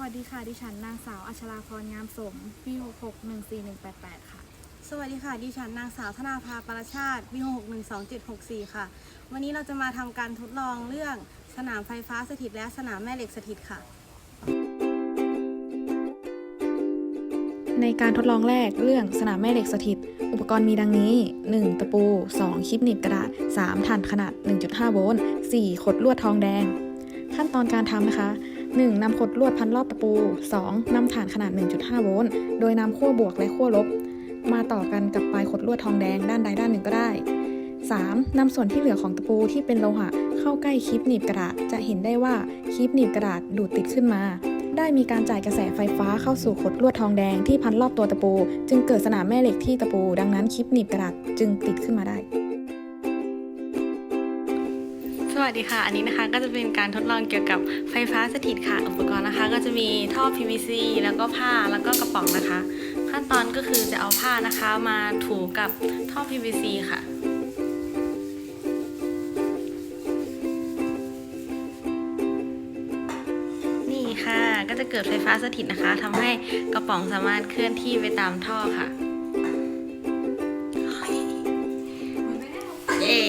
วัสดีค่ะ ดิฉันนางสาวอัชราพรงามสมปี66141188ค่ะ สวัสดีค่ะ ดิฉันนางสาวธนาภาปรชาติวิหกหนึ่งสองเจ็ดหกสี่ค่ะ วันนี้เราจะมาทำการทดลองเรื่องสนามไฟฟ้าสถิตและสนามแม่เหล็กสถิตค่ะ ในการทดลองแรกเรื่องสนามแม่เหล็กสถิต อุปกรณ์มีดังนี้ 1. ตะปู 2. คลิปหนีบกระดาษ 3. ถ่านขนาด 1.5 โวลต์ 4. ขดลวดทองแดง ขั้นตอนการทำนะคะ 1. นำขดลวดพันรอบตะปู 2. นำถ่านขนาด 1.5 โวลต์ โดยนำขั้วบวกและขั้วลบ มาต่อกันกับปลายขดลวดทองแดงด้านใดด้านหนึ่งก็ได้ 3. นำส่วนที่เหลือของตะปูที่เป็นโลหะ เข้าใกล้คลิปหนีบกระดาษ จะเห็นได้ว่าคลิปหนีบกระดาษดูดติดขึ้นมา ได้มีการจ่ายกระแสไฟฟ้าเข้าสู่ขดลวดทองแดงที่พันรอบตัวตะปู จึงเกิดสนามแม่เหล็กที่ตะปู ดังนั้นคลิปหนีบกระดาษจึงติดขึ้นมาได้ สวัสดีค่ะ อันนี้นะคะก็จะเป็นการทดลองเกี่ยวกับไฟฟ้าสถิตค่ะ อุปกรณ์นะคะ ก็จะมีท่อ PVC แล้วก็ผ้าแล้วก็กระป๋องนะคะ ขั้นตอนก็คือจะเอาผ้านะคะมาถูกับท่อ PVC ค่ะนี่ค่ะก็จะเกิดไฟฟ้าสถิตนะคะทำให้กระป๋องสามารถเคลื่อนที่ไปตามท่อค่ะเย้